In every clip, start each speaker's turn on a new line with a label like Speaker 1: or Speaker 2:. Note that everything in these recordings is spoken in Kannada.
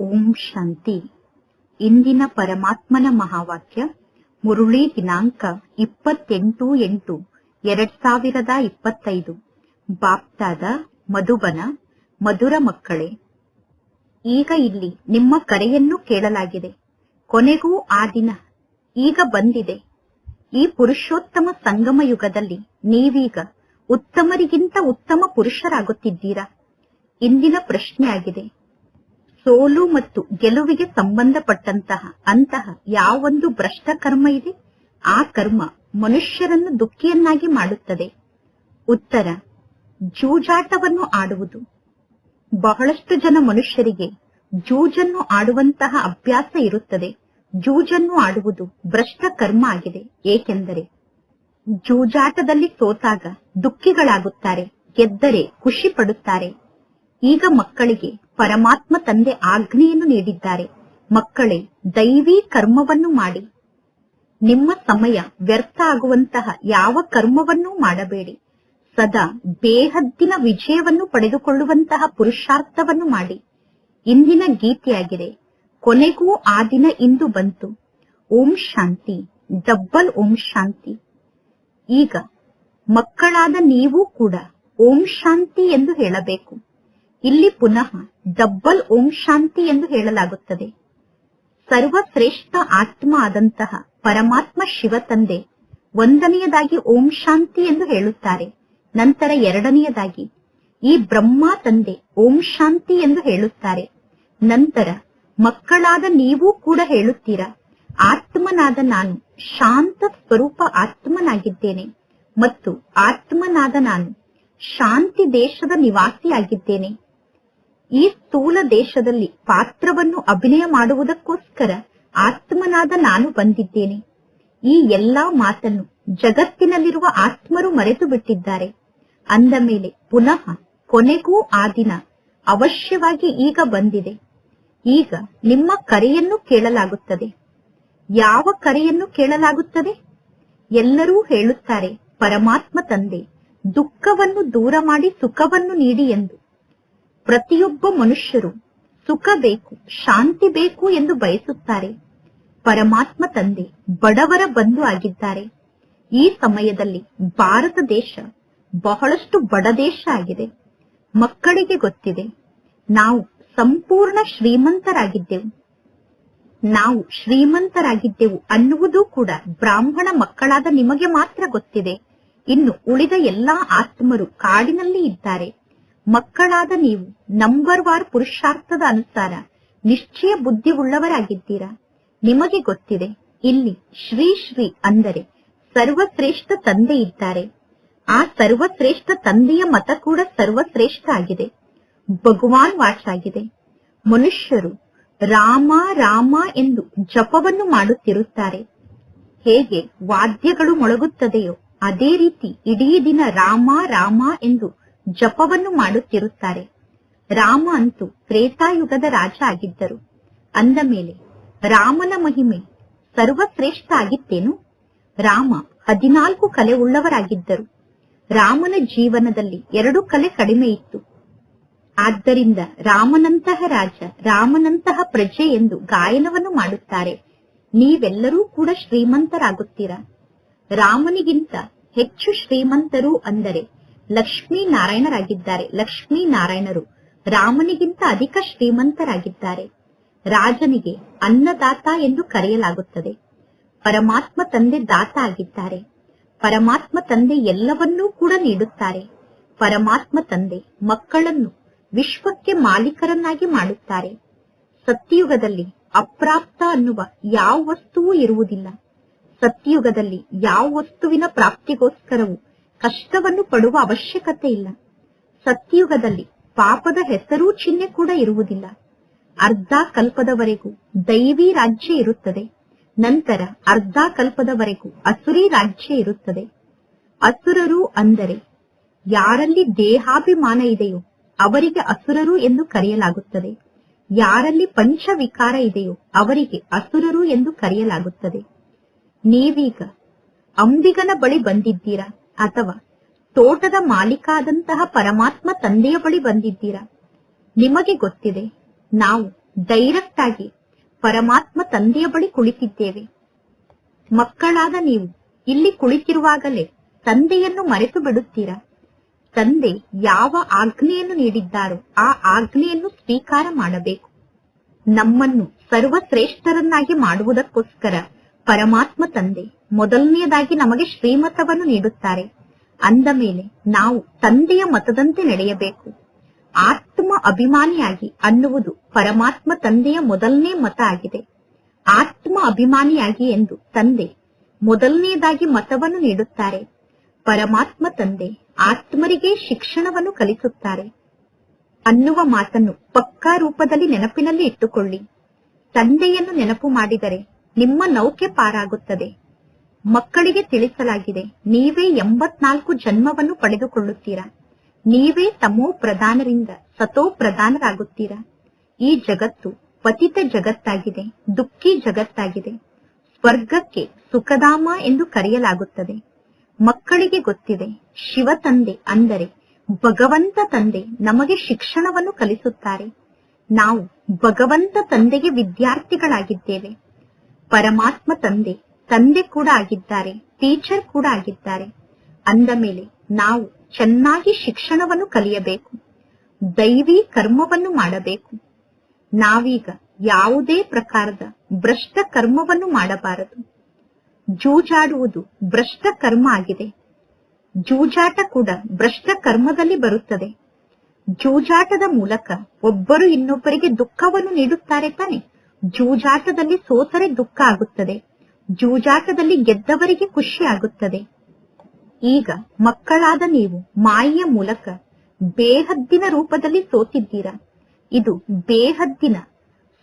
Speaker 1: ಓಂ ಶಾಂತಿ. ಇಂದಿನ ಪರಮಾತ್ಮನ ಮಹಾವಾಕ್ಯ, ಮುರುಳಿ ದಿನಾಂಕ ಇಪ್ಪತ್ತೆಂಟು ಎಂಟು, ಎರಡ್ ಸಾವಿರದ ಇಪ್ಪತ್ತೈದು. ಬಾಪ್ತಾದ ಮಧುಬನ, ಮಧುರ ಮಕ್ಕಳೇ, ಈಗ ಇಲ್ಲಿ ನಿಮ್ಮ ಕರೆಯನ್ನು ಕೇಳಲಾಗಿದೆ. ಕೊನೆಗೂ ಆ ದಿನ ಈಗ ಬಂದಿದೆ. ಈ ಪುರುಷೋತ್ತಮ ಸಂಗಮ ಯುಗದಲ್ಲಿ ನೀವೀಗ ಉತ್ತಮರಿಗಿಂತ ಉತ್ತಮ ಪುರುಷರಾಗುತ್ತಿದ್ದೀರಾ? ಇಂದಿನ ಪ್ರಶ್ನೆಯಾಗಿದೆ. ಸೋಲು ಮತ್ತು ಗೆಲುವಿಗೆ ಸಂಬಂಧಪಟ್ಟಂತಹ ಅಂತಹ ಯಾವೊಂದು ಭ್ರಷ್ಟ ಕರ್ಮ ಇದೆ? ಆ ಕರ್ಮ ಮನುಷ್ಯರನ್ನು ದುಃಖಿಯನ್ನಾಗಿ ಮಾಡುತ್ತದೆ. ಉತ್ತರ, ಜೂಜಾಟವನ್ನು ಆಡುವುದು. ಬಹಳಷ್ಟು ಜನ ಮನುಷ್ಯರಿಗೆ ಜೂಜನ್ನು ಆಡುವಂತಹ ಅಭ್ಯಾಸ ಇರುತ್ತದೆ. ಜೂಜನ್ನು ಆಡುವುದು ಭ್ರಷ್ಟ ಕರ್ಮ ಆಗಿದೆ. ಏಕೆಂದರೆ ಜೂಜಾಟದಲ್ಲಿ ಸೋತಾಗ ದುಃಖಿಗಳಾಗುತ್ತಾರೆ, ಗೆದ್ದರೆ ಖುಷಿ ಪಡುತ್ತಾರೆ. ಈಗ ಮಕ್ಕಳಿಗೆ ಪರಮಾತ್ಮ ತಂದೆ ಆಜ್ಞೆಯನ್ನು ನೀಡಿದ್ದಾರೆ. ಮಕ್ಕಳೇ, ದೈವಿ ಕರ್ಮವನ್ನು ಮಾಡಿ. ನಿಮ್ಮ ಸಮಯ ವ್ಯರ್ಥ ಆಗುವಂತಹ ಯಾವ ಕರ್ಮವನ್ನೂ ಮಾಡಬೇಡಿ. ಸದಾ ಬೇಹದ್ದಿನ ವಿಜಯವನ್ನು ಪಡೆದುಕೊಳ್ಳುವಂತಹ ಪುರುಷಾರ್ಥವನ್ನು ಮಾಡಿ. ಇಂದಿನ ಗೀತೆಯಾಗಿದೆ, ಕೊನೆಗೂ ಆ ದಿನ ಇಂದು ಬಂತು. ಓಂ ಶಾಂತಿ, ಡಬ್ಬಲ್ ಓಂ ಶಾಂತಿ. ಈಗ ಮಕ್ಕಳಾದ ನೀವು ಕೂಡ ಓಂ ಶಾಂತಿ ಎಂದು ಹೇಳಬೇಕು. ಇಲ್ಲಿ ಪುನಃ ಡಬ್ಬಲ್ ಓಂ ಶಾಂತಿ ಎಂದು ಹೇಳಲಾಗುತ್ತದೆ. ಸರ್ವಶ್ರೇಷ್ಠ ಆತ್ಮ ಆದಂತಹ ಪರಮಾತ್ಮ ಶಿವ ತಂದೆ ಒಂದನೆಯದಾಗಿ ಓಂ ಶಾಂತಿ ಎಂದು ಹೇಳುತ್ತಾರೆ. ನಂತರ ಎರಡನೆಯದಾಗಿ ಈ ಬ್ರಹ್ಮ ತಂದೆ ಓಂ ಶಾಂತಿ ಎಂದು ಹೇಳುತ್ತಾರೆ. ನಂತರ ಮಕ್ಕಳಾದ ನೀವು ಕೂಡ ಹೇಳುತ್ತೀರಾ, ಆತ್ಮನಾದ ನಾನು ಶಾಂತ ಸ್ವರೂಪ ಆತ್ಮನಾಗಿದ್ದೇನೆ ಮತ್ತು ಆತ್ಮನಾದ ನಾನು ಶಾಂತಿ ದೇಶದ ನಿವಾಸಿಯಾಗಿದ್ದೇನೆ. ಈ ಸ್ಥೂಲ ದೇಶದಲ್ಲಿ ಪಾತ್ರವನ್ನು ಅಭಿನಯ ಮಾಡುವುದಕ್ಕೋಸ್ಕರ ಆತ್ಮನಾದ ನಾನು ಬಂದಿದ್ದೇನೆ. ಈ ಎಲ್ಲಾ ಮಾತನ್ನು ಜಗತ್ತಿನಲ್ಲಿರುವ ಆತ್ಮರು ಮರೆತು ಬಿಟ್ಟಿದ್ದಾರೆ. ಅಂದ ಮೇಲೆ ಪುನಃ ಕೊನೆಗೂ ಆ ದಿನ ಅವಶ್ಯವಾಗಿ ಈಗ ಬಂದಿದೆ. ಈಗ ನಿಮ್ಮ ಕರೆಯನ್ನು ಕೇಳಲಾಗುತ್ತದೆ. ಯಾವ ಕರೆಯನ್ನು ಕೇಳಲಾಗುತ್ತದೆ? ಎಲ್ಲರೂ ಹೇಳುತ್ತಾರೆ, ಪರಮಾತ್ಮ ತಂದೆ, ದುಃಖವನ್ನು ದೂರ ಮಾಡಿ ಸುಖವನ್ನು ನೀಡಿ ಎಂದು. ಪ್ರತಿಯೊಬ್ಬ ಮನುಷ್ಯರು ಸುಖ ಬೇಕು, ಶಾಂತಿ ಬೇಕು ಎಂದು ಬಯಸುತ್ತಾರೆ. ಪರಮಾತ್ಮ ತಂದೆ ಬಡವರ ಬಂಧು ಆಗಿದ್ದಾರೆ. ಈ ಸಮಯದಲ್ಲಿ ಭಾರತ ದೇಶ ಬಹಳಷ್ಟು ಬಡ ದೇಶ ಆಗಿದೆ. ಮಕ್ಕಳಿಗೆ ಗೊತ್ತಿದೆ, ನಾವು ಸಂಪೂರ್ಣ ಶ್ರೀಮಂತರಾಗಿದ್ದೆವು. ನಾವು ಶ್ರೀಮಂತರಾಗಿದ್ದೆವು ಅನ್ನುವುದು ಕೂಡ ಬ್ರಾಹ್ಮಣ ಮಕ್ಕಳಾದ ನಿಮಗೆ ಮಾತ್ರ ಗೊತ್ತಿದೆ. ಇನ್ನು ಉಳಿದ ಎಲ್ಲಾ ಆತ್ಮರು ಕಾಡಿನಲ್ಲಿ ಇದ್ದಾರೆ. ಮಕ್ಕಳಾದ ನೀವು ನಂಬರ್ ವಾರ್ ಪುರುಷಾರ್ಥದ ಅನುಸಾರ ನಿಶ್ಚಯ ಬುದ್ಧಿ ಉಳ್ಳವರಾಗಿದ್ದೀರಾ ನಿಮಗೆ ಗೊತ್ತಿದೆ, ಇಲ್ಲಿ ಶ್ರೀ ಶ್ರೀ ಅಂದರೆ ಸರ್ವಶ್ರೇಷ್ಠ ತಂದೆ ಇದ್ದಾರೆ. ಆ ಸರ್ವಶ್ರೇಷ್ಠ ತಂದೆಯ ಮತ ಕೂಡ ಸರ್ವಶ್ರೇಷ್ಠ ಆಗಿದೆ. ಭಗವಾನ್ ವಾಚ್ ಆಗಿದೆ ಮನುಷ್ಯರು ರಾಮ ರಾಮ ಎಂದು ಜಪವನ್ನು ಮಾಡುತ್ತಿರುತ್ತಾರೆ. ಹೇಗೆ ವಾದ್ಯಗಳು ಮೊಳಗುತ್ತದೆಯೋ, ಅದೇ ರೀತಿ ಇಡೀ ದಿನ ರಾಮ ರಾಮ ಎಂದು ಜಪವನ್ನು ಮಾಡುತ್ತಿರುತ್ತಾರೆ. ರಾಮ ಅಂತೂ ತ್ರೇತಾಯುಗದ ರಾಜ ಆಗಿದ್ದರು. ಅಂದ ಮೇಲೆ, ರಾಮನ ಮಹಿಮೆ ಸರ್ವಶ್ರೇಷ್ಠ ಆಗಿತ್ತೇನು? ರಾಮ ಹದಿನಾಲ್ಕು ಕಲೆ ಉಳ್ಳವರಾಗಿದ್ದರು. ರಾಮನ ಜೀವನದಲ್ಲಿ ಎರಡು ಕಲೆ ಕಡಿಮೆ ಇತ್ತು. ಆದ್ದರಿಂದ ರಾಮನಂತಹ ರಾಜ, ರಾಮನಂತಹ ಪ್ರಜೆ ಎಂದು ಗಾಯನವನ್ನು ಮಾಡುತ್ತಾರೆ. ನೀವೆಲ್ಲರೂ ಕೂಡ ಶ್ರೀಮಂತರಾಗುತ್ತೀರಾ? ರಾಮನಿಗಿಂತ ಹೆಚ್ಚು ಶ್ರೀಮಂತರು ಅಂದರೆ ಲಕ್ಷ್ಮೀ ನಾರಾಯಣರಾಗಿದ್ದಾರೆ ಲಕ್ಷ್ಮೀ ನಾರಾಯಣರು ರಾಮನಿಗಿಂತ ಅಧಿಕ ಶ್ರೀಮಂತರಾಗಿದ್ದಾರೆ. ರಾಜನಿಗೆ ಅನ್ನದಾತ ಎಂದು ಕರೆಯಲಾಗುತ್ತದೆ. ಪರಮಾತ್ಮ ತಂದೆ ದಾತ ಆಗಿದ್ದಾರೆ. ಪರಮಾತ್ಮ ತಂದೆ ಎಲ್ಲವನ್ನೂ ಕೂಡ ನೀಡುತ್ತಾರೆ. ಪರಮಾತ್ಮ ತಂದೆ ಮಕ್ಕಳನ್ನು ವಿಶ್ವಕ್ಕೆ ಮಾಲೀಕರನ್ನಾಗಿ ಮಾಡುತ್ತಾರೆ. ಸತ್ಯಯುಗದಲ್ಲಿ ಅಪ್ರಾಪ್ತ ಅನ್ನುವ ಯಾವ ವಸ್ತುವೂ ಇರುವುದಿಲ್ಲ. ಸತ್ಯಯುಗದಲ್ಲಿ ಯಾವ ವಸ್ತುವಿನ ಪ್ರಾಪ್ತಿಗೋಸ್ಕರವೂ ಕಷ್ಟವನ್ನು ಪಡುವ ಅವಶ್ಯಕತೆ ಇಲ್ಲ. ಸತ್ಯುಗದಲ್ಲಿ ಪಾಪದ ಹೆಸರೂ ಚಿಹ್ನೆ ಕೂಡ ಇರುವುದಿಲ್ಲ. ಅರ್ಧ ಕಲ್ಪದವರೆಗೂ ದೈವಿ ರಾಜ್ಯ ಇರುತ್ತದೆ. ನಂತರ ಅರ್ಧ ಕಲ್ಪದವರೆಗೂ ಅಸುರಿ ರಾಜ್ಯ ಇರುತ್ತದೆ. ಅಸುರರು ಅಂದರೆ ಯಾರಲ್ಲಿ ದೇಹಾಭಿಮಾನ ಇದೆಯೋ ಅವರಿಗೆ ಅಸುರರು ಎಂದು ಕರೆಯಲಾಗುತ್ತದೆ. ಯಾರಲ್ಲಿ ಪಂಚವಿಕಾರ ಇದೆಯೋ ಅವರಿಗೆ ಅಸುರರು ಎಂದು ಕರೆಯಲಾಗುತ್ತದೆ. ನೀವೀಗ ಅಂಬಿಗನ ಬಳಿ ಬಂದಿದ್ದೀರಾ? ಅಥವಾ ತೋಟದ ಮಾಲೀಕ ಆದಂತಹ ಪರಮಾತ್ಮ ತಂದೆಯ ಬಳಿ ಬಂದಿದ್ದೀರಾ? ನಿಮಗೆ ಗೊತ್ತಿದೆ, ನಾವು ಡೈರೆಕ್ಟ್ ಆಗಿ ಪರಮಾತ್ಮ ತಂದೆಯ ಬಳಿ ಕುಳಿತಿದ್ದೇವೆ. ಮಕ್ಕಳಾದ ನೀವು ಇಲ್ಲಿ ಕುಳಿತಿರುವಾಗಲೇ ತಂದೆಯನ್ನು ಮರೆತು ಬಿಡುತ್ತೀರಾ? ತಂದೆ ಯಾವ ಆಜ್ಞೆಯನ್ನು ನೀಡಿದ್ದಾರೋ ಆ ಆಜ್ಞೆಯನ್ನು ಸ್ವೀಕಾರ ಮಾಡಬೇಕು. ನಮ್ಮನ್ನು ಸರ್ವಶ್ರೇಷ್ಠರನ್ನಾಗಿ ಮಾಡುವುದಕ್ಕೋಸ್ಕರ ಪರಮಾತ್ಮ ತಂದೆ ಮೊದಲನೆಯದಾಗಿ ನಮಗೆ ಶ್ರೀಮತವನ್ನು ನೀಡುತ್ತಾರೆ. ಅಂದ ಮೇಲೆ ನಾವು ತಂದೆಯ ಮತದಂತೆ ನಡೆಯಬೇಕು. ಆತ್ಮ ಅಭಿಮಾನಿಯಾಗಿ ಅನ್ನುವುದು ಪರಮಾತ್ಮ ತಂದೆಯ ಮೊದಲನೇ ಮತ ಆಗಿದೆ. ಆತ್ಮ ಅಭಿಮಾನಿಯಾಗಿ ಎಂದು ತಂದೆ ಮೊದಲನೆಯದಾಗಿ ಮತವನ್ನು ನೀಡುತ್ತಾರೆ. ಪರಮಾತ್ಮ ತಂದೆ ಆತ್ಮರಿಗೆ ಶಿಕ್ಷಣವನ್ನು ಕಲಿಸುತ್ತಾರೆ. ಅನ್ನುವ ಮಾತನ್ನು ಪಕ್ಕಾ ರೂಪದಲ್ಲಿ ನೆನಪಿನಲ್ಲಿ ಇಟ್ಟುಕೊಳ್ಳಿ. ತಂದೆಯನ್ನು ನೆನಪು ಮಾಡಿದರೆ ನಿಮ್ಮ ನೌಕೆ ಪಾರಾಗುತ್ತದೆ. ಮಕ್ಕಳಿಗೆ ತಿಳಿಸಲಾಗಿದೆ, ನೀವೇ ಎಂಬತ್ನಾಲ್ಕು ಜನ್ಮವನ್ನು ಪಡೆದುಕೊಳ್ಳುತ್ತೀರಾ? ನೀವೇ ತಮೋ ಪ್ರಧಾನರಿಂದ ಸತೋ ಪ್ರಧಾನರಾಗುತ್ತೀರಾ? ಈ ಜಗತ್ತು ಪತಿತ ಜಗತ್ತಾಗಿದೆ, ದುಃಖಿ ಜಗತ್ತಾಗಿದೆ. ಸ್ವರ್ಗಕ್ಕೆ ಸುಖಧಾಮ ಎಂದು ಕರೆಯಲಾಗುತ್ತದೆ. ಮಕ್ಕಳಿಗೆ ಗೊತ್ತಿದೆ, ಶಿವ ತಂದೆ ಅಂದರೆ ಭಗವಂತ ತಂದೆ ನಮಗೆ ಶಿಕ್ಷಣವನ್ನು ಕಲಿಸುತ್ತಾರೆ. ನಾವು ಭಗವಂತ ತಂದೆಗೆ ವಿದ್ಯಾರ್ಥಿಗಳಾಗಿದ್ದೇವೆ. ಪರಮಾತ್ಮ ತಂದೆ ತಂದೆ ಕೂಡ ಆಗಿದ್ದಾರೆ, ಟೀಚರ್ ಕೂಡ ಆಗಿದ್ದಾರೆ. ಅಂದ ಮೇಲೆ ನಾವು ಚೆನ್ನಾಗಿ ಶಿಕ್ಷಣವನ್ನು ಕಲಿಯಬೇಕು, ದೈವಿ ಕರ್ಮವನ್ನು ಮಾಡಬೇಕು. ನಾವೀಗ ಯಾವುದೇ ಪ್ರಕಾರದ ಭ್ರಷ್ಟ ಕರ್ಮವನ್ನು ಮಾಡಬಾರದು. ಜೂಜಾಡುವುದು ಭ್ರಷ್ಟ ಕರ್ಮ ಆಗಿದೆ. ಜೂಜಾಟ ಕೂಡ ಭ್ರಷ್ಟ ಕರ್ಮದಲ್ಲಿ ಬರುತ್ತದೆ. ಜೂಜಾಟದ ಮೂಲಕ ಒಬ್ಬರು ಇನ್ನೊಬ್ಬರಿಗೆ ದುಃಖವನ್ನು ನೀಡುತ್ತಾರೆ ತಾನೆ. ಜೂಜಾಟದಲ್ಲಿ ಸೋತರೆ ದುಃಖ ಆಗುತ್ತದೆ. ಜೂಜಾಟದಲ್ಲಿ ಗೆದ್ದವರಿಗೆ ಖುಷಿ ಆಗುತ್ತದೆ. ಈಗ ಮಕ್ಕಳಾದ ನೀವು ಮಾಯೆಯ ಮೂಲಕ ಬೇಹದ್ದಿನ ರೂಪದಲ್ಲಿ ಸೋತಿದ್ದೀರಾ. ಇದು ಬೇಹದ್ದಿನ,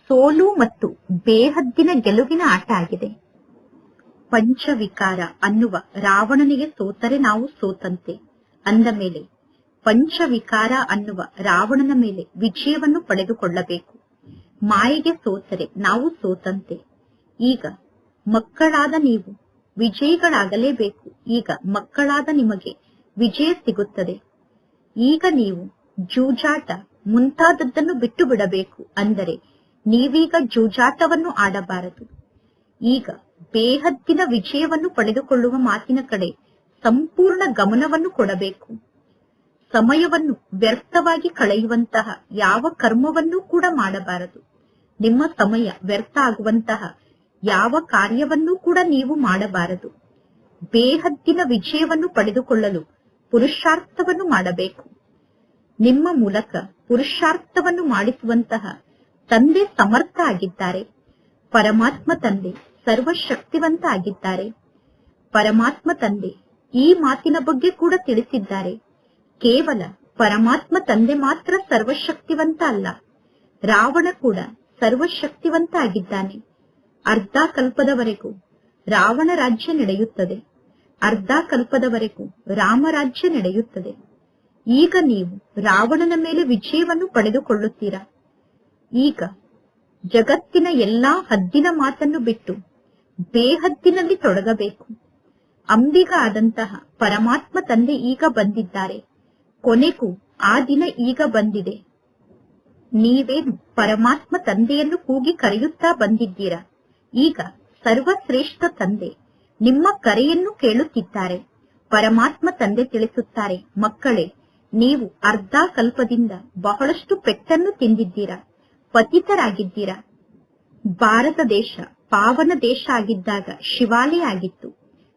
Speaker 1: ಸೋಲು ಮತ್ತು ಬೇಹದ್ದಿನ ಗೆಲುವಿನ ಆಟ ಆಗಿದೆ. ಪಂಚವಿಕಾರ ಅನ್ನುವ ರಾವಣನಿಗೆ ಸೋತರೆ ನಾವು ಸೋತಂತೆ. ಅಂದ ಮೇಲೆ ಪಂಚವಿಕಾರ ಅನ್ನುವ ರಾವಣನ ಮೇಲೆ ವಿಜಯವನ್ನು ಪಡೆದುಕೊಳ್ಳಬೇಕು. ಮಾಯೆಗೆ ಸೋತರೆ, ನಾವು ಸೋತಂತೆ. ಈಗ ಮಕ್ಕಳಾದ ನೀವು ವಿಜಯಿಗಳಾಗಲೇಬೇಕು. ಈಗ ಮಕ್ಕಳಾದ ನಿಮಗೆ ವಿಜಯ ಸಿಗುತ್ತದೆ. ಈಗ ನೀವು ಜೂಜಾಟ ಮುಂತಾದದ್ದನ್ನು ಬಿಟ್ಟು ಬಿಡಬೇಕು ಅಂದರೆ ನೀವೀಗ ಜೂಜಾಟವನ್ನು ಆಡಬಾರದು. ಈಗ ಬೇಹದ್ದಿನ ವಿಜಯವನ್ನು ಪಡೆದುಕೊಳ್ಳುವ ಮಾತಿನ ಕಡೆ ಸಂಪೂರ್ಣ ಗಮನವನ್ನು ಕೊಡಬೇಕು. ಸಮಯವನ್ನು ವ್ಯರ್ಥವಾಗಿ ಕಳೆಯುವಂತಹ ಯಾವ ಕರ್ಮವನ್ನೂ ಕೂಡ ಮಾಡಬಾರದು. ನಿಮ್ಮ ಸಮಯ ವ್ಯರ್ಥ ಆಗುವಂತಹ ಯಾವ ಕಾರ್ಯವನ್ನೂ ಕೂಡ ನೀವು ಮಾಡಬಾರದು. ಬೇಹದ್ದಿನ ವಿಜಯವನ್ನು ಪಡೆದುಕೊಳ್ಳಲು ಪುರುಷಾರ್ಥವನ್ನು ಮಾಡಬೇಕು. ನಿಮ್ಮ ಮೂಲಕ ಪುರುಷಾರ್ಥವನ್ನು ಮಾಡಿಸುವಂತಹ ತಂದೆ ಸಮರ್ಥ ಆಗಿದ್ದಾರೆ. ಪರಮಾತ್ಮ ತಂದೆ ಸರ್ವಶಕ್ತಿವಂತ ಆಗಿದ್ದಾರೆ. ಪರಮಾತ್ಮ ತಂದೆ ಈ ಮಾತಿನ ಬಗ್ಗೆ ಕೂಡ ತಿಳಿಸಿದ್ದಾರೆ. ಕೇವಲ ಪರಮಾತ್ಮ ತಂದೆ ಮಾತ್ರ ಸರ್ವಶಕ್ತಿವಂತ ಅಲ್ಲ. ರಾವಣ ಕೂಡ ಸರ್ವಶಕ್ತಿವಂತ ಆಗಿದ್ದಾನೆ ಅರ್ಧ ಕಲ್ಪದವರೆಗೂ ರಾವಣ ರಾಜ್ಯ ನಡೆಯುತ್ತದೆ. ಅರ್ಧ ಕಲ್ಪದವರೆಗೂ ರಾಮರಾಜ್ಯ ನಡೆಯುತ್ತದೆ. ಈಗ ನೀವು ರಾವಣನ ಮೇಲೆ ವಿಜಯವನ್ನು ಪಡೆದುಕೊಳ್ಳುತ್ತೀರಾ. ಈಗ ಜಗತ್ತಿನ ಎಲ್ಲಾ ಹದ್ದಿನ ಮಾತನ್ನು ಬಿಟ್ಟು ಬೇಹದ್ದಿನಲ್ಲಿ ತೊಡಗಬೇಕು. ಅಂಬಿಗ ಆದಂತಹ ಪರಮಾತ್ಮ ತಂದೆ ಈಗ ಬಂದಿದ್ದಾರೆ. ಕೊನೆಗೂ ಆ ದಿನ ಈಗ ಬಂದಿದೆ. ನೀವೇನು ಪರಮಾತ್ಮ ತಂದೆಯನ್ನು ಕೂಗಿ ಕರೆಯುತ್ತಾ ಬಂದಿದ್ದೀರಾ? ಈಗ ಸರ್ವಶ್ರೇಷ್ಠ ತಂದೆ ನಿಮ್ಮ ಕರೆಯನ್ನು ಕೇಳುತ್ತಿದ್ದಾರೆ. ಪರಮಾತ್ಮ ತಂದೆ ತಿಳಿಸುತ್ತಾರೆ, ಮಕ್ಕಳೇ, ನೀವು ಅರ್ಧ ಕಲ್ಪದಿಂದ ಬಹಳಷ್ಟು ಪೆಟ್ಟನ್ನು ತಿಂದಿದ್ದೀರಾ, ಪತಿತರಾಗಿದ್ದೀರಾ? ಭಾರತ ದೇಶ ಪಾವನ ದೇಶ ಆಗಿದ್ದಾಗ ಶಿವಾಲಯ ಆಗಿತ್ತು.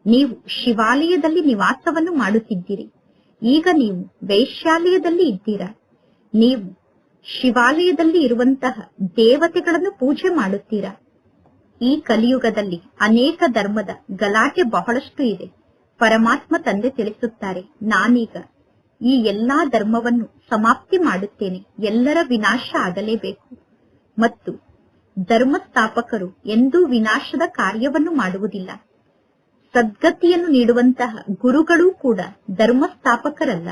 Speaker 1: ನೀವು ಶಿವಾಲಯದಲ್ಲಿ ನಿವಾಸವನ್ನು ಮಾಡುತ್ತಿದ್ದೀರಿ. ಈಗ ನೀವು ವೈಶ್ಯಾಲಯದಲ್ಲಿ ಇದ್ದೀರಾ? ನೀವು ಶಿವಾಲಯದಲ್ಲಿ ಇರುವಂತಹ ದೇವತೆಗಳನ್ನು ಪೂಜೆ ಮಾಡುತ್ತೀರಾ? ಈ ಕಲಿಯುಗದಲ್ಲಿ ಅನೇಕ ಧರ್ಮದ ಗಲಾಟೆ ಬಹಳಷ್ಟು ಇದೆ. ಪರಮಾತ್ಮ ತಂದೆ ತಿಳಿಸುತ್ತಾರೆ, ನಾನೀಗ ಈ ಎಲ್ಲಾ ಧರ್ಮವನ್ನು ಸಮಾಪ್ತಿ ಮಾಡುತ್ತೇನೆ, ಎಲ್ಲರ ವಿನಾಶ ಆಗಲೇಬೇಕು. ಮತ್ತು ಧರ್ಮಸ್ಥಾಪಕರು ಎಂದೂ ವಿನಾಶದ ಕಾರ್ಯವನ್ನು ಮಾಡುವುದಿಲ್ಲ. ಸದ್ಗತಿಯನ್ನು ನೀಡುವಂತಹ ಗುರುಗಳೂ ಕೂಡ ಧರ್ಮಸ್ಥಾಪಕರಲ್ಲ.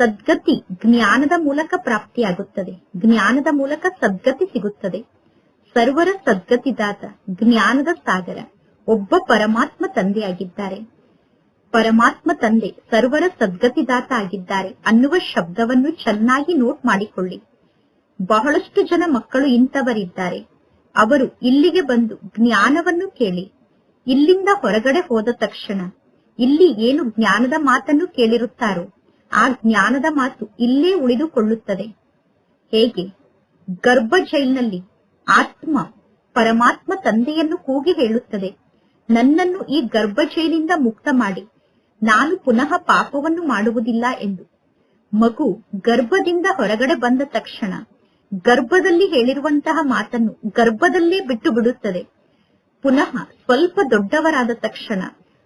Speaker 1: ಸದ್ಗತಿ ಜ್ಞಾನದ ಮೂಲಕ ಪ್ರಾಪ್ತಿಯಾಗುತ್ತದೆ. ಜ್ಞಾನದ ಮೂಲಕ ಸದ್ಗತಿ ಸಿಗುತ್ತದೆ. ಸರ್ವರ ಸದ್ಗತಿದಾತ ಜ್ಞಾನದ ಸಾಗರ. ಒಬ್ಬ ಪರಮಾತ್ಮ ತಂದೆಯಾಗಿದ್ದಾರೆ. ಪರಮಾತ್ಮ ತಂದೆ ಸರ್ವರ ಸದ್ಗತಿದಾತ ಆಗಿದ್ದಾರೆ ಅನ್ನುವ ಶಬ್ದವನ್ನು ಚೆನ್ನಾಗಿ ನೋಟ್ ಮಾಡಿಕೊಳ್ಳಿ. ಬಹಳಷ್ಟು ಜನ ಮಕ್ಕಳು ಇಂಥವರಿದ್ದಾರೆ. ಅವರು ಇಲ್ಲಿಗೆ ಬಂದು ಜ್ಞಾನವನ್ನು ಕೇಳಿ. ಇಲ್ಲಿಂದ ಹೊರಗಡೆ ಹೋದ ತಕ್ಷಣ, ಇಲ್ಲಿ ಏನು ಜ್ಞಾನದ ಮಾತನ್ನು ಕೇಳಿರುತ್ತಾರೋ? ಆ ಜ್ಞಾನದ ಮಾತು ಇಲ್ಲೇ ಉಳಿದುಕೊಳ್ಳುತ್ತದೆ. ಹೇಗೆ? ಗರ್ಭ ಜೈಲ್ನಲ್ಲಿ ಆತ್ಮ ಪರಮಾತ್ಮ ತಂದೆಯನ್ನು ಕೂಗಿ ಹೇಳುತ್ತದೆ. ನನ್ನನ್ನು ಈ ಗರ್ಭ ಜೈಲಿಂದ ಮುಕ್ತ ಮಾಡಿ, ನಾನು ಪುನಃ ಪಾಪವನ್ನು ಮಾಡುವುದಿಲ್ಲ ಎಂದು. ಮಗು ಗರ್ಭದಿಂದ ಹೊರಗಡೆ ಬಂದ ತಕ್ಷಣ ಗರ್ಭದಲ್ಲಿ ಹೇಳಿರುವಂತಹ ಮಾತನ್ನು ಗರ್ಭದಲ್ಲೇ ಬಿಟ್ಟು ಬಿಡುತ್ತದೆ ಪುನಃ ಸ್ವಲ್ಪ ದೊಡ್ಡವರಾದ ತಕ್ಷಣ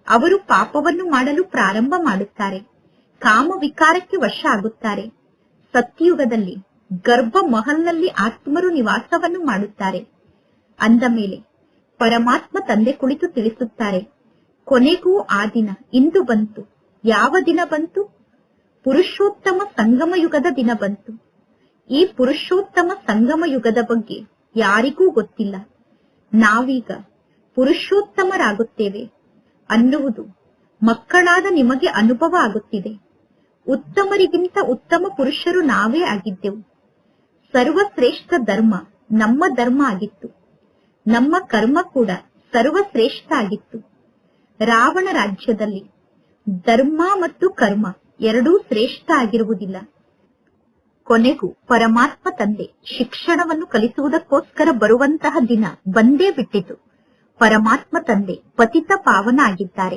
Speaker 1: ಅವರು ಪಾಪವನ್ನು ಮಾಡಲು ಪ್ರಾರಂಭ ಮಾಡುತ್ತಾರೆ. ಕಾಮ ವಿಕಾರಕ್ಕೆ ವಶ ಆಗುತ್ತಾರೆ. ಸತ್ಯುಗದಲ್ಲಿ ಗರ್ಭ ಮಹಲ್ನಲ್ಲಿ ಆತ್ಮರು ನಿವಾಸವನ್ನು ಮಾಡುತ್ತಾರೆ. ಅಂದ ಮೇಲೆ, ಪರಮಾತ್ಮ ತಂದೆ ಕುಳಿತು ತಿಳಿಸುತ್ತಾರೆ, ಕೊನೆಗೂ ಆ ದಿನ ಇಂದು ಬಂತು, ಯಾವ ದಿನ ಬಂತು? ಪುರುಷೋತ್ತಮ ಸಂಗಮ ಯುಗದ ದಿನ ಬಂತು. ಈ ಪುರುಷೋತ್ತಮ ಸಂಗಮ ಯುಗದ ಬಗ್ಗೆ ಯಾರಿಗೂ ಗೊತ್ತಿಲ್ಲ. ನಾವೀಗ ಪುರುಷೋತ್ತಮರಾಗುತ್ತೇವೆ ಅನ್ನುವುದು ಮಕ್ಕಳಾದ ನಿಮಗೆ ಅನುಭವ ಆಗುತ್ತಿದೆ. ಉತ್ತಮರಿಗಿಂತ ಉತ್ತಮ ಪುರುಷರು ನಾವೇ ಆಗಿದ್ದೆವು. ಸರ್ವಶ್ರೇಷ್ಠ ಧರ್ಮ ನಮ್ಮ ಧರ್ಮ ಆಗಿತ್ತು. ನಮ್ಮ ಕರ್ಮ ಕೂಡ ಸರ್ವಶ್ರೇಷ್ಠ ಆಗಿತ್ತು. ರಾವಣ ರಾಜ್ಯದಲ್ಲಿ ಧರ್ಮ ಮತ್ತು ಕರ್ಮ ಎರಡೂ ಶ್ರೇಷ್ಠ ಆಗಿರುವುದಿಲ್ಲ. ಕೊನೆಗೂ ಪರಮಾತ್ಮ ತಂದೆ ಶಿಕ್ಷಣವನ್ನು ಕಲಿಸುವುದಕ್ಕೋಸ್ಕರ ಬರುವಂತಹ ದಿನ ಬಂದೇ ಬಿಟ್ಟಿತು. ಪರಮಾತ್ಮ ತಂದೆ ಪತಿತ ಪಾವನ ಆಗಿದ್ದಾರೆ.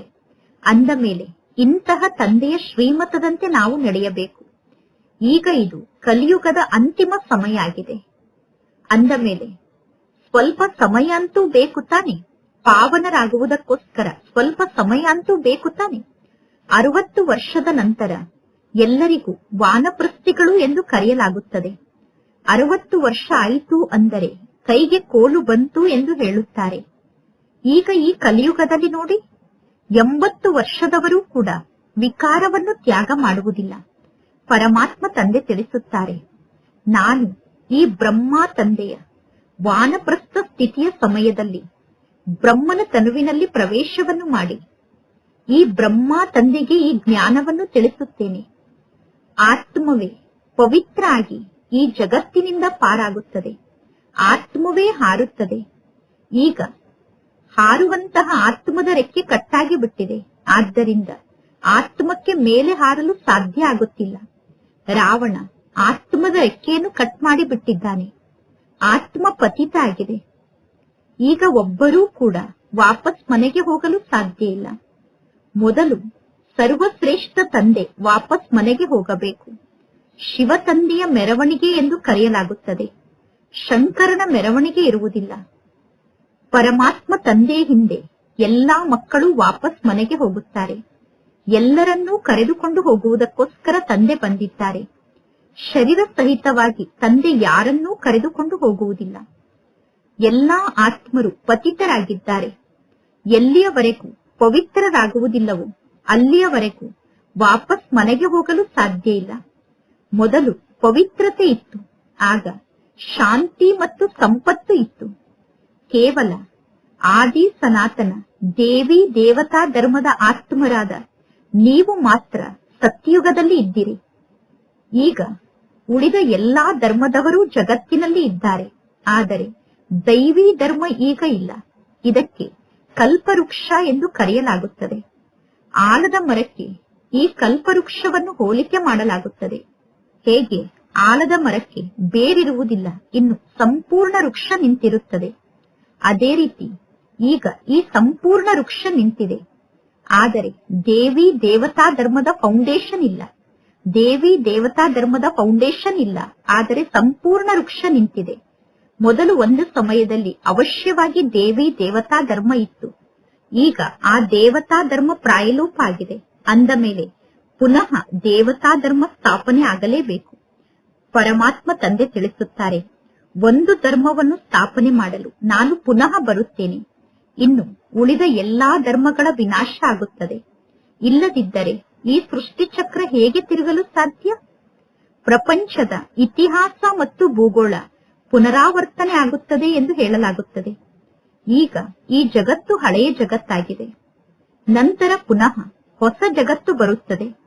Speaker 1: ಅಂದ ಮೇಲೆ ಇಂತಹ ತಂದೆಯ ಶ್ರೀಮತದಂತೆ ನಾವು ನಡೆಯಬೇಕು. ಈಗ ಇದು ಕಲಿಯುಗದ ಅಂತಿಮ ಸಮಯ ಆಗಿದೆ. ಅಂದ ಮೇಲೆ, ಸ್ವಲ್ಪ ಸಮಯ ಅಂತೂ ಬೇಕು ತಾನೆ? ಪಾವನರಾಗುವುದಕ್ಕೋಸ್ಕರ ಸ್ವಲ್ಪ ಸಮಯ ಅಂತೂ ಬೇಕು ತಾನೆ? ಅರವತ್ತು ವರ್ಷದ ನಂತರ ಎಲ್ಲರಿಗೂ ವಾನಪ್ರಸ್ಥಿಗಳು ಎಂದು ಕರೆಯಲಾಗುತ್ತದೆ. ಅರವತ್ತು ವರ್ಷ ಆಯಿತು ಅಂದರೆ ಕೈಗೆ ಕೋಲು ಬಂತು ಎಂದು ಹೇಳುತ್ತಾರೆ. ಈಗ ಈ ಕಲಿಯುಗದಲ್ಲಿ ನೋಡಿ ಎಂಬತ್ತು ವರ್ಷದವರೂ ಕೂಡ ವಿಕಾರವನ್ನು ತ್ಯಾಗ ಮಾಡುವುದಿಲ್ಲ. ಪರಮಾತ್ಮ ತಂದೆ ತಿಳಿಸುತ್ತಾರೆ, ನಾನು ಈ ಬ್ರಹ್ಮ ತಂದೆಯ ವಾನಪ್ರಸ್ಥ ಸ್ಥಿತಿಯ ಸಮಯದಲ್ಲಿ ಬ್ರಹ್ಮನ ತನುವಿನಲ್ಲಿ ಪ್ರವೇಶವನ್ನು ಮಾಡಿ ಈ ಬ್ರಹ್ಮ ತಂದೆಗೆ ಈ ಜ್ಞಾನವನ್ನು ತಿಳಿಸುತ್ತೇನೆ. ಆತ್ಮವೇ ಪವಿತ್ರ ಆಗಿ ಈ ಜಗತ್ತಿನಿಂದ ಪಾರಾಗುತ್ತದೆ, ಆತ್ಮವೇ ಹಾರುತ್ತದೆ. ಈಗ ಹಾರುವಂತಹ ಆತ್ಮದ ರೆಕ್ಕೆ ಕಟ್ಟಾಗಿ ಬಿಟ್ಟಿದೆ. ಆದ್ದರಿಂದ ಆತ್ಮಕ್ಕೆ ಮೇಲೆ ಹಾರಲು ಸಾಧ್ಯ ಆಗುತ್ತಿಲ್ಲ. ರಾವಣ ಆತ್ಮದ ರೆಕ್ಕೆಯನ್ನು ಕಟ್ ಮಾಡಿ ಬಿಟ್ಟಿದ್ದಾನೆ. ಆತ್ಮ ಪತಿತ ಆಗಿದೆ. ಈಗ ಒಬ್ಬರೂ ಕೂಡ ವಾಪಸ್ ಮನೆಗೆ ಹೋಗಲು ಸಾಧ್ಯ ಇಲ್ಲ. ಮೊದಲು ಸರ್ವಶ್ರೇಷ್ಠ ತಂದೆ ವಾಪಸ್ ಮನೆಗೆ ಹೋಗಬೇಕು. ಶಿವ ತಂದೆಯ ಮೆರವಣಿಗೆ ಎಂದು ಕರೆಯಲಾಗುತ್ತದೆ. ಶಂಕರನ ಮೆರವಣಿಗೆ ಇರುವುದಿಲ್ಲ. ಪರಮಾತ್ಮ ತಂದೆ ಹಿಂದೆ ಎಲ್ಲಾ ಮಕ್ಕಳು ವಾಪಸ್ ಮನೆಗೆ ಹೋಗುತ್ತಾರೆ. ಎಲ್ಲರನ್ನೂ ಕರೆದುಕೊಂಡು ಹೋಗುವುದಕ್ಕೋಸ್ಕರ ತಂದೆ ಬಂದಿದ್ದಾರೆ. ಶರೀರ ಸಹಿತವಾಗಿ ತಂದೆ ಯಾರನ್ನೂ ಕರೆದುಕೊಂಡು ಹೋಗುವುದಿಲ್ಲ. ಎಲ್ಲಾ ಆತ್ಮರು ಪತಿತರಾಗಿದ್ದಾರೆ. ಎಲ್ಲಿಯವರೆಗೂ ಪವಿತ್ರರಾಗುವುದಿಲ್ಲವೋ ಅಲ್ಲಿಯವರೆಗೂ ವಾಪಸ್ ಮನೆಗೆ ಹೋಗಲು ಸಾಧ್ಯ ಇಲ್ಲ. ಮೊದಲು ಪವಿತ್ರತೆ ಇತ್ತು, ಆಗ ಶಾಂತಿ ಮತ್ತು ಸಂಪತ್ತು ಇತ್ತು. ಕೇವಲ ಆದಿ ಸನಾತನ ದೇವಿ ದೇವತಾ ಧರ್ಮದ ಆತ್ಮರಾದ ನೀವು ಮಾತ್ರ ಸತ್ಯಯುಗದಲ್ಲಿ ಇದ್ದೀರಿ. ಈಗ ಉಳಿದ ಎಲ್ಲಾ ಧರ್ಮದವರು ಜಗತ್ತಿನಲ್ಲಿ ಇದ್ದಾರೆ. ಆದರೆ ದೈವಿ ಧರ್ಮ ಈಗ ಇಲ್ಲ. ಇದಕ್ಕೆ ಕಲ್ಪವೃಕ್ಷ ಎಂದು ಕರೆಯಲಾಗುತ್ತದೆ. ಆಲದ ಮರಕ್ಕೆ ಈ ಕಲ್ಪವೃಕ್ಷವನ್ನು ಹೋಲಿಕೆ ಮಾಡಲಾಗುತ್ತದೆ. ಹೇಗೆ? ಆಲದ ಮರಕ್ಕೆ ಬೇರಿರುವುದಿಲ್ಲ. ಇನ್ನು ಸಂಪೂರ್ಣ ವೃಕ್ಷ ನಿಂತಿರುತ್ತದೆ. ಅದೇ ರೀತಿ ಈಗ ಈ ಸಂಪೂರ್ಣ ವೃಕ್ಷ ನಿಂತಿದೆ. ಆದರೆ ದೇವಿ ದೇವತಾ ಧರ್ಮದ ಫೌಂಡೇಶನ್ ಇಲ್ಲ. ದೇವಿ ದೇವತಾ ಧರ್ಮದ ಫೌಂಡೇಶನ್ ಇಲ್ಲ. ಆದರೆ ಸಂಪೂರ್ಣ ವೃಕ್ಷ ನಿಂತಿದೆ. ಮೊದಲು ಒಂದು ಸಮಯದಲ್ಲಿ ಅವಶ್ಯವಾಗಿ ದೇವಿ ದೇವತಾ ಧರ್ಮ ಇತ್ತು. ಈಗ ಆ ದೇವತಾ ಧರ್ಮ ಪ್ರಾಯಲೋಪ ಆಗಿದೆ. ಅಂದ ಮೇಲೆ ಪುನಃ ದೇವತಾ ಧರ್ಮ ಸ್ಥಾಪನೆ ಆಗಲೇಬೇಕು. ಪರಮಾತ್ಮ ತಂದೆ ತಿಳಿಸುತ್ತಾರೆ ಒಂದು ಧರ್ಮವನ್ನು ಸ್ಥಾಪನೆ ಮಾಡಲು ನಾನು ಪುನಃ ಬರುತ್ತೇನೆ. ಇನ್ನು ಉಳಿದ ಎಲ್ಲಾ ಧರ್ಮಗಳ ವಿನಾಶ ಆಗುತ್ತದೆ. ಇಲ್ಲದಿದ್ದರೆ ಈ ಸೃಷ್ಟಿಚಕ್ರ ಹೇಗೆ ತಿರುಗಲು ಸಾಧ್ಯ? ಪ್ರಪಂಚದ ಇತಿಹಾಸ ಮತ್ತು ಭೂಗೋಳ ಪುನರಾವರ್ತನೆ ಆಗುತ್ತದೆ ಎಂದು ಹೇಳಲಾಗುತ್ತದೆ. ಈಗ ಈ ಜಗತ್ತು ಹಳೆಯ ಜಗತ್ತಾಗಿದೆ. ನಂತರ ಪುನಃ ಹೊಸ ಜಗತ್ತು ಬರುತ್ತದೆ.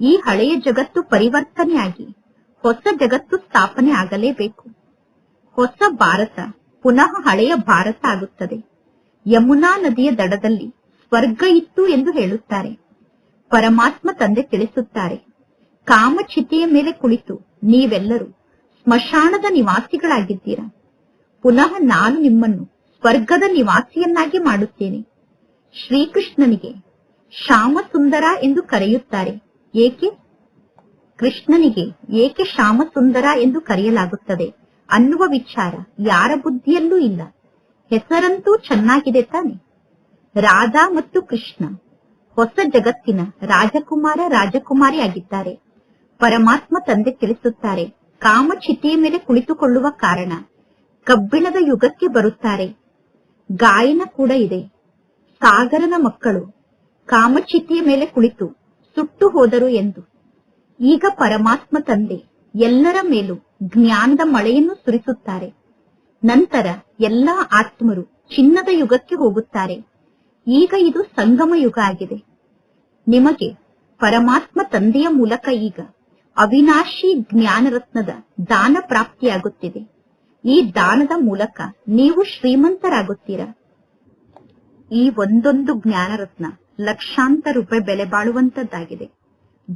Speaker 1: ಈ ಹಳೆಯ ಜಗತ್ತು ಪರಿವರ್ತನೆಯಾಗಿ ಹೊಸ ಜಗತ್ತು ಸ್ಥಾಪನೆ ಆಗಲೇಬೇಕು. ಹೊಸ ಭಾರತ ಪುನಃ ಹಳೆಯ ಭಾರತ ಆಗುತ್ತದೆ. ಯಮುನಾ ನದಿಯ ದಡದಲ್ಲಿ ಸ್ವರ್ಗ ಇತ್ತು ಎಂದು ಹೇಳುತ್ತಾರೆ. ಪರಮಾತ್ಮ ತಂದೆ ತಿಳಿಸುತ್ತಾರೆ. ಕಾಮಚಿತೆಯ ಮೇಲೆ ಕುಳಿತು ನೀವೆಲ್ಲರೂ ಸ್ಮಶಾನದ ನಿವಾಸಿಗಳಾಗಿದ್ದೀರಾ. ಪುನಃ ನಾನು ನಿಮ್ಮನ್ನು ಸ್ವರ್ಗದ ನಿವಾಸಿಯನ್ನಾಗಿ ಮಾಡುತ್ತೇನೆ. ಶ್ರೀಕೃಷ್ಣನಿಗೆ ಶ್ಯಾಮ ಸುಂದರ ಎಂದು ಕರೆಯುತ್ತಾರೆ. ಏಕೆ? ಕೃಷ್ಣನಿಗೆ ಏಕೆ ಶ್ಯಾಮಸುಂದರ ಎಂದು ಕರೆಯಲಾಗುತ್ತದೆ? ಅನ್ನುವ ವಿಚಾರ ಯಾರ ಬುದ್ಧಿಯಲ್ಲೂ ಇಲ್ಲ. ಹೆಸರಂತೂ ಚೆನ್ನಾಗಿದೆ ತಾನೆ. ರಾಧಾ ಮತ್ತು ಕೃಷ್ಣ, ಹೊಸ ಜಗತ್ತಿನ ರಾಜಕುಮಾರ ರಾಜಕುಮಾರಿ ಆಗಿದ್ದಾರೆ ಪರಮಾತ್ಮ ತಂದೆ ತಿಳಿಸುತ್ತಾರೆ ಕಾಮಚಿತೆಯ ಮೇಲೆ ಕುಳಿತುಕೊಳ್ಳುವ ಕಾರಣ ಕಬ್ಬಿಣದ ಯುಗಕ್ಕೆ ಬರುತ್ತಾರೆ. ಗಾಯನ ಕೂಡ ಇದೆ. ಸಾಗರನ ಮಕ್ಕಳು ಕಾಮಚಿತೆಯ ಮೇಲೆ ಕುಳಿತು ಸುಟ್ಟು ಹೋದರು ಎಂದು. ಈಗ ಪರಮಾತ್ಮ ತಂದೆ ಎಲ್ಲರ ಮೇಲೂ ಜ್ಞಾನದ ಮಳೆಯನ್ನು ಸುರಿಸುತ್ತಾರೆ. ನಂತರ ಎಲ್ಲಾ ಆತ್ಮರು ಚಿನ್ನದ ಯುಗಕ್ಕೆ ಹೋಗುತ್ತಾರೆ. ಈಗ ಇದು ಸಂಗಮ ಯುಗ ಆಗಿದೆ. ನಿಮಗೆ ಪರಮಾತ್ಮ ತಂದೆಯ ಮೂಲಕ ಈಗ ಅವಿನಾಶಿ ಜ್ಞಾನರತ್ನದ ದಾನ ಪ್ರಾಪ್ತಿಯಾಗುತ್ತಿದೆ. ಈ ದಾನದ ಮೂಲಕ ನೀವು ಶ್ರೀಮಂತರಾಗುತ್ತೀರ? ಈ ಒಂದೊಂದು ಜ್ಞಾನರತ್ನ ಲಕ್ಷಾಂತರ ರೂಪಾಯಿ ಬೆಲೆ ಬಾಳುವಂತದ್ದಾಗಿದೆ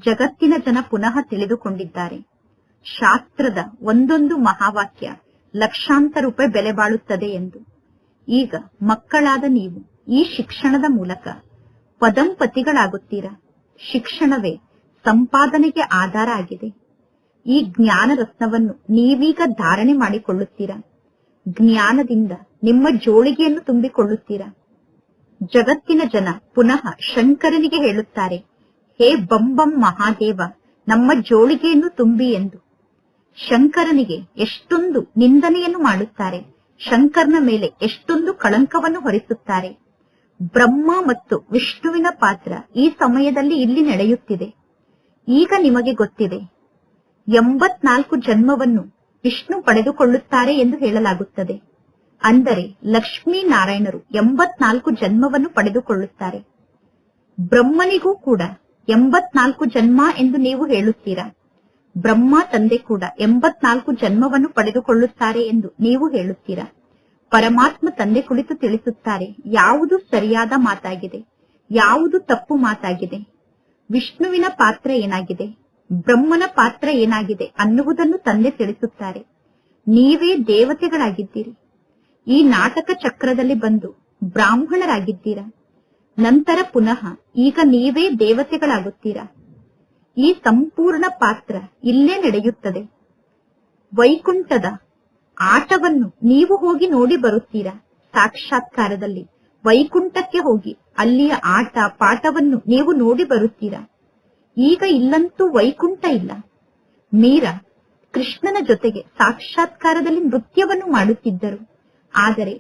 Speaker 1: ಜಗತ್ತಿನ ಜನ ಪುನಃ ತಿಳಿದುಕೊಂಡಿದ್ದಾರೆ. ಶಾಸ್ತ್ರದ ಒಂದೊಂದು ಮಹಾವಾಕ್ಯ ಲಕ್ಷಾಂತರ ರೂಪಾಯಿ ಬೆಲೆ ಬಾಳುತ್ತದೆ ಎಂದು. ಈಗ ಮಕ್ಕಳಾದ ನೀವು ಈ ಶಿಕ್ಷಣದ ಮೂಲಕ ಪದಂಪತಿಗಳಾಗುತ್ತೀರಾ? ಶಿಕ್ಷಣವೇ ಸಂಪಾದನೆಗೆ ಆಧಾರ ಆಗಿದೆ. ಈ ಜ್ಞಾನ ರತ್ನವನ್ನು ನೀವೀಗ ಧಾರಣೆ ಮಾಡಿಕೊಳ್ಳುತ್ತೀರಾ? ಜ್ಞಾನದಿಂದ ನಿಮ್ಮ ಜೋಳಿಗೆಯನ್ನು ತುಂಬಿಕೊಳ್ಳುತ್ತೀರಾ? ಜಗತ್ತಿನ ಜನ ಪುನಃ ಶಂಕರನಿಗೆ ಹೇಳುತ್ತಾರೆ, ಹೇ ಬಂಬಂ ಮಹಾದೇವ, ನಮ್ಮ ಜೋಳಿಗೆಯನ್ನು ತುಂಬಿ ಎಂದು. ಶಂಕರನಿಗೆ ಎಷ್ಟೊಂದು ನಿಂದನೆಯನ್ನು ಮಾಡುತ್ತಾರೆ. ಶಂಕರನ ಮೇಲೆ ಎಷ್ಟೊಂದು ಕಳಂಕವನ್ನು ಹೊರಿಸುತ್ತಾರೆ. ಬ್ರಹ್ಮ ಮತ್ತು ವಿಷ್ಣುವಿನ ಪಾತ್ರ ಈ ಸಮಯದಲ್ಲಿ ಇಲ್ಲಿ ನಡೆಯುತ್ತಿದೆ. ಈಗ ನಿಮಗೆ ಗೊತ್ತಿದೆ. ಎಂಬತ್ನಾಲ್ಕು ಜನ್ಮವನ್ನು ವಿಷ್ಣು ಪಡೆದುಕೊಳ್ಳುತ್ತಾರೆ ಎಂದು ಹೇಳಲಾಗುತ್ತದೆ. ಅಂದರೆ ಲಕ್ಷ್ಮೀ ನಾರಾಯಣರು ಎಂಬತ್ನಾಲ್ಕು ಜನ್ಮವನ್ನು ಪಡೆದುಕೊಳ್ಳುತ್ತಾರೆ. ಬ್ರಹ್ಮನಿಗೂ ಕೂಡ ಎಂಬತ್ನಾಲ್ಕು ಜನ್ಮ ಎಂದು ನೀವು ಹೇಳುತ್ತೀರಾ? ಬ್ರಹ್ಮ ತಂದೆ ಕೂಡ ಎಂಬತ್ನಾಲ್ಕು ಜನ್ಮವನ್ನು ಪಡೆದುಕೊಳ್ಳುತ್ತಾರೆ ಎಂದು ನೀವು ಹೇಳುತ್ತೀರಾ? ಪರಮಾತ್ಮ ತಂದೆ ಕುಳಿತು ತಿಳಿಸುತ್ತಾರೆ, ಯಾವುದು ಸರಿಯಾದ ಮಾತಾಗಿದೆ, ಯಾವುದು ತಪ್ಪು ಮಾತಾಗಿದೆ, ವಿಷ್ಣುವಿನ ಪಾತ್ರ ಏನಾಗಿದೆ, ಬ್ರಹ್ಮನ ಪಾತ್ರ ಏನಾಗಿದೆ ಅನ್ನುವುದನ್ನು ತಂದೆ ತಿಳಿಸುತ್ತಾರೆ. ನೀವೇ ದೇವತೆಗಳಾಗಿದ್ದೀರಿ. ಈ ನಾಟಕ ಚಕ್ರದಲ್ಲಿ ಬಂದು ಬ್ರಾಹ್ಮಣರಾಗಿದ್ದೀರಾ? ನಂತರ ಪುನಃ ಈಗ ನೀವೇ ದೇವತೆಗಳಾಗುತ್ತೀರಾ? ಈ ಸಂಪೂರ್ಣ ಪಾತ್ರ ಇಲ್ಲೇ ನಡೆಯುತ್ತದೆ. ವೈಕುಂಠದ ಆಟವನ್ನು ನೀವು ಹೋಗಿ ನೋಡಿ ಬರುತ್ತೀರಾ? ಸಾಕ್ಷಾತ್ಕಾರದಲ್ಲಿ ವೈಕುಂಠಕ್ಕೆ ಹೋಗಿ ಅಲ್ಲಿಯ ಆಟ, ಪಾಠವನ್ನು ನೀವು ನೋಡಿ ಬರುತ್ತೀರಾ? ಈಗ ಇಲ್ಲಂತೂ ವೈಕುಂಠ ಇಲ್ಲ. ಮೀರಾ ಕೃಷ್ಣನ ಜೊತೆಗೆ ಸಾಕ್ಷಾತ್ಕಾರದಲ್ಲಿ ನೃತ್ಯವನ್ನು ಮಾಡುತ್ತಿದ್ದರು. ಆದರೆ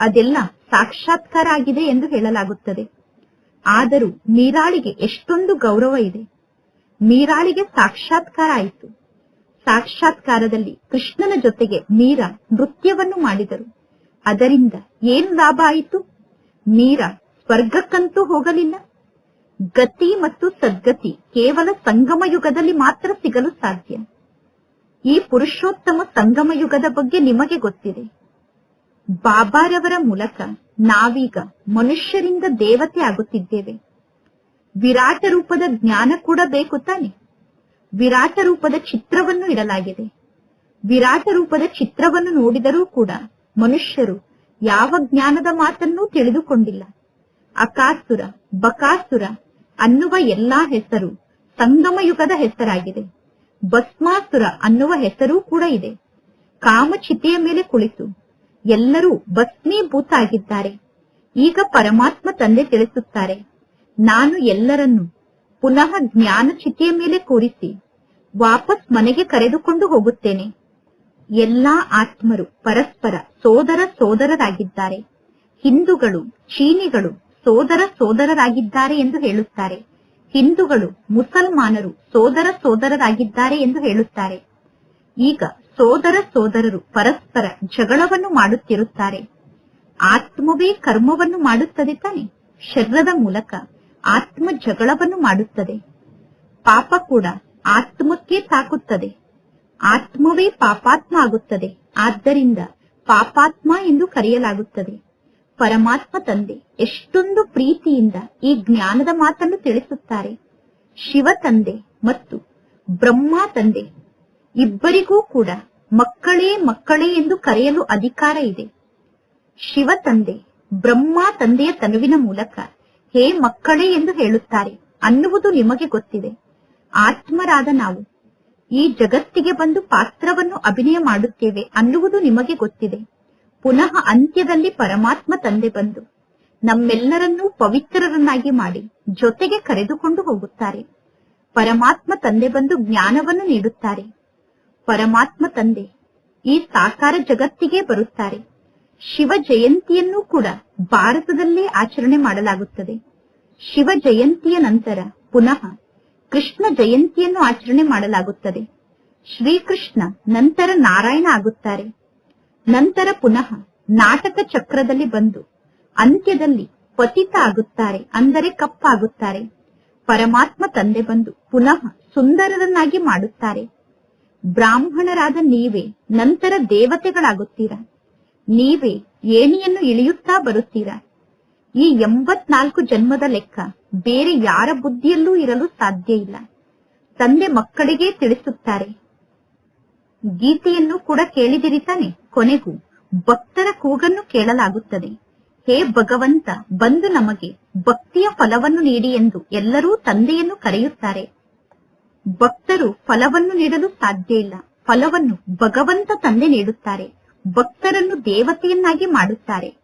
Speaker 1: ಅದೆಲ್ಲ ಸಾಕ್ಷಾತ್ಕಾರ ಆಗಿದೆ ಎಂದು ಹೇಳಲಾಗುತ್ತದೆ. ಆದರೂ ಮೀರಾಳಿಗೆ ಎಷ್ಟೊಂದು ಗೌರವ ಇದೆ. ಮೀರಾಳಿಗೆ ಸಾಕ್ಷಾತ್ಕಾರ ಆಯಿತು. ಸಾಕ್ಷಾತ್ಕಾರದಲ್ಲಿ ಕೃಷ್ಣನ ಜೊತೆಗೆ ಮೀರಾ ನೃತ್ಯವನ್ನು ಮಾಡಿದರು. ಅದರಿಂದ ಏನು ಲಾಭ ಆಯಿತು? ಮೀರಾ ಸ್ವರ್ಗಕ್ಕಂತೂ ಹೋಗಲಿಲ್ಲ. ಗತಿ ಮತ್ತು ಸದ್ಗತಿ ಕೇವಲ ಸಂಗಮ ಯುಗದಲ್ಲಿ ಮಾತ್ರ ಸಿಗಲು ಸಾಧ್ಯ. ಈ ಪುರುಷೋತ್ತಮ ಸಂಗಮ ಯುಗದ ಬಗ್ಗೆ ನಿಮಗೆ ಗೊತ್ತಿದೆ. ಬಾಬಾರವರ ಮೂಲಕ ನಾವೀಗ ಮನುಷ್ಯರಿಂದ ದೇವತೆ ಆಗುತ್ತಿದ್ದೇವೆ. ವಿರಾಟ ರೂಪದ ಜ್ಞಾನ ಕೂಡ ಬೇಕು ತಾನೆ. ವಿರಾಟ ರೂಪದ ಚಿತ್ರವನ್ನು ಇಡಲಾಗಿದೆ. ವಿರಾಟ ರೂಪದ ಚಿತ್ರವನ್ನು ನೋಡಿದರೂ ಕೂಡ ಮನುಷ್ಯರು ಯಾವ ಜ್ಞಾನದ ಮಾತನ್ನೂ ತಿಳಿದುಕೊಂಡಿಲ್ಲ. ಅಕಾಸುರ, ಬಕಾಸುರ ಅನ್ನುವ ಎಲ್ಲಾ ಹೆಸರು ಸಂಗಮ ಯುಗದ ಹೆಸರಾಗಿದೆ. ಭಸ್ಮಾಸುರ ಅನ್ನುವ ಹೆಸರೂ ಕೂಡ ಇದೆ. ಕಾಮಚಿತೆಯ ಮೇಲೆ ಕುಳಿತು ಎಲ್ಲರೂ ಭಸ್ಮೀಭೂತ ಆಗಿದ್ದಾರೆ ಈಗ ಪರಮಾತ್ಮ ತಂದೆ ತಿಳಿಸುತ್ತಾರೆ. ನಾನು ಎಲ್ಲರನ್ನು ಪುನಃ ಜ್ಞಾನ ಚಿತಿಯ ಮೇಲೆ ಕೂರಿಸಿ ವಾಪಸ್ ಮನೆಗೆ ಕರೆದುಕೊಂಡು ಹೋಗುತ್ತೇನೆ. ಎಲ್ಲಾ ಆತ್ಮರು ಪರಸ್ಪರ ಸೋದರ ಸೋದರರಾಗಿದ್ದಾರೆ. ಹಿಂದೂಗಳು, ಚೀನಿಗಳು ಸೋದರ ಸೋದರರಾಗಿದ್ದಾರೆ ಎಂದು ಹೇಳುತ್ತಾರೆ. ಹಿಂದೂಗಳು ಮುಸಲ್ಮಾನರು ಸೋದರ ಸೋದರರಾಗಿದ್ದಾರೆ ಎಂದು ಹೇಳುತ್ತಾರೆ. ಈಗ ಸೋದರ ಸೋದರರು ಪರಸ್ಪರ ಜಗಳವನ್ನು ಮಾಡುತ್ತಿರುತ್ತಾರೆ. ಆತ್ಮವೇ ಕರ್ಮವನ್ನು ಮಾಡುತ್ತದೆ ತಾನೆ, ಶರೀರದ ಮೂಲಕ. ಆತ್ಮ ಜಗಳವನ್ನು ಮಾಡುತ್ತದೆ. ಪಾಪ ಕೂಡ ಆತ್ಮಕ್ಕೆ ತಾಕುತ್ತದೆ. ಆತ್ಮವೇ ಪಾಪಾತ್ಮ ಆಗುತ್ತದೆ. ಆದ್ದರಿಂದ ಪಾಪಾತ್ಮ ಎಂದು ಕರೆಯಲಾಗುತ್ತದೆ. ಪರಮಾತ್ಮ ತಂದೆ ಎಷ್ಟೊಂದು ಪ್ರೀತಿಯಿಂದ ಈ ಜ್ಞಾನದ ಮಾತನ್ನು ತಿಳಿಸುತ್ತಾರೆ. ಶಿವ ತಂದೆ ಮತ್ತು ಬ್ರಹ್ಮ ತಂದೆ ಇಬ್ಬರಿಗೂ ಕೂಡ ಮಕ್ಕಳೇ ಮಕ್ಕಳೇ ಎಂದು ಕರೆಯಲು ಅಧಿಕಾರ ಇದೆ. ಶಿವ ತಂದೆ ಬ್ರಹ್ಮ ತಂದೆಯ ತನುವಿನ ಮೂಲಕ ಹೇ ಮಕ್ಕಳೇ ಎಂದು ಹೇಳುತ್ತಾರೆ. ಅನ್ನುವುದು ನಿಮಗೆ ಗೊತ್ತಿದೆ. ಆತ್ಮರಾದ ನಾವು. ಈ ಜಗತ್ತಿಗೆ ಬಂದು ಪಾತ್ರವನ್ನು ಅಭಿನಯ ಮಾಡುತ್ತೇವೆ ಅನ್ನುವುದು ನಿಮಗೆ ಗೊತ್ತಿದೆ. ಪುನಃ ಅಂತ್ಯದಲ್ಲಿ ಪರಮಾತ್ಮ ತಂದೆ ಬಂದು ನಮ್ಮೆಲ್ಲರನ್ನೂ ಪವಿತ್ರರನ್ನಾಗಿ ಮಾಡಿ ಜೊತೆಗೆ ಕರೆದುಕೊಂಡು ಹೋಗುತ್ತಾರೆ. ಪರಮಾತ್ಮ ತಂದೆ ಬಂದು ಜ್ಞಾನವನ್ನು ನೀಡುತ್ತಾರೆ. ಪರಮಾತ್ಮ ತಂದೆ ಈ ಸಾಕಾರ ಜಗತ್ತಿಗೆ ಬರುತ್ತಾರೆ. ಶಿವ ಜಯಂತಿಯನ್ನೂ ಕೂಡ ಭಾರತದಲ್ಲೇ ಆಚರಣೆ ಮಾಡಲಾಗುತ್ತದೆ. ಶಿವ ಜಯಂತಿಯ ನಂತರ ಪುನಃ ಕೃಷ್ಣ ಜಯಂತಿಯನ್ನು ಆಚರಣೆ ಮಾಡಲಾಗುತ್ತದೆ. ಶ್ರೀಕೃಷ್ಣ ನಂತರ ನಾರಾಯಣ ಆಗುತ್ತಾರೆ. ನಂತರ ಪುನಃ ನಾಟಕ ಚಕ್ರದಲ್ಲಿ ಬಂದು ಅಂತ್ಯದಲ್ಲಿ ಪತಿತ ಆಗುತ್ತಾರೆ, ಅಂದರೆ ಕಪ್ಪಾಗುತ್ತಾರೆ. ಪರಮಾತ್ಮ ತಂದೆ ಬಂದು ಪುನಃ ಸುಂದರರನ್ನಾಗಿ ಮಾಡುತ್ತಾರೆ. ಬ್ರಾಹ್ಮಣರಾದ ನೀವೇ ನಂತರ ದೇವತೆಗಳಾಗುತ್ತೀರಾ? ನೀವೇ ಏಣಿಯನ್ನು ಇಳಿಯುತ್ತಾ ಬರುತ್ತೀರಾ? ಈ ಎಂಬತ್ನಾಲ್ಕು ಜನ್ಮದ ಲೆಕ್ಕ ಬೇರೆ ಯಾರ ಬುದ್ಧಿಯಲ್ಲೂ ಇರಲು ಸಾಧ್ಯ ಇಲ್ಲ. ತಂದೆ ಮಕ್ಕಳಿಗೆ ತಿಳಿಸುತ್ತಾರೆ. ಗೀತೆಯನ್ನು ಕೂಡ ಕೇಳಿದಿರಿ ತಾನೆ? ಕೊನೆಗೂ ಭಕ್ತರ ಕೂಗನ್ನು ಕೇಳಲಾಗುತ್ತದೆ. ಹೇ ಭಗವಂತ, ಬಂದು ನಮಗೆ ಭಕ್ತಿಯ ಫಲವನ್ನು ನೀಡಿ ಎಂದು ಎಲ್ಲರೂ ತಂದೆಯನ್ನು ಕರೆಯುತ್ತಾರೆ. ಭಕ್ತರು ಫಲವನ್ನು ನೀಡಲು ಸಾಧ್ಯ ಇಲ್ಲ. ಫಲವನ್ನು ಭಗವಂತ ತಂದೆ ನೀಡುತ್ತಾರೆ. ಭಕ್ತರನ್ನು ದೇವತೆಯನ್ನಾಗಿ ಮಾಡುತ್ತಾರೆ.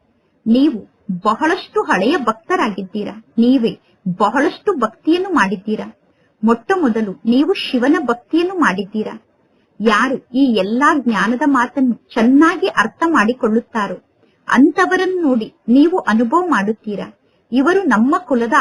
Speaker 1: ನೀವು ಬಹಳಷ್ಟು ಹಳೆಯ ಭಕ್ತರಾಗಿದ್ದೀರಾ. ನೀವೇ ಬಹಳಷ್ಟು ಭಕ್ತಿಯನ್ನು ಮಾಡಿದ್ದೀರಾ. ಮೊಟ್ಟ ಮೊದಲು ನೀವು ಶಿವನ ಭಕ್ತಿಯನ್ನು ಮಾಡಿದ್ದೀರಾ. ಯಾರು ಈ ಎಲ್ಲಾ ಜ್ಞಾನದ ಮಾತನ್ನು ಚೆನ್ನಾಗಿ ಅರ್ಥ ಮಾಡಿಕೊಳ್ಳುತ್ತಾರೋ ಅಂತವರನ್ನು ನೋಡಿ ನೀವು ಅನುಭವ ಮಾಡುತ್ತೀರಾ. ಇವರು ನಮ್ಮ ಕುಲದ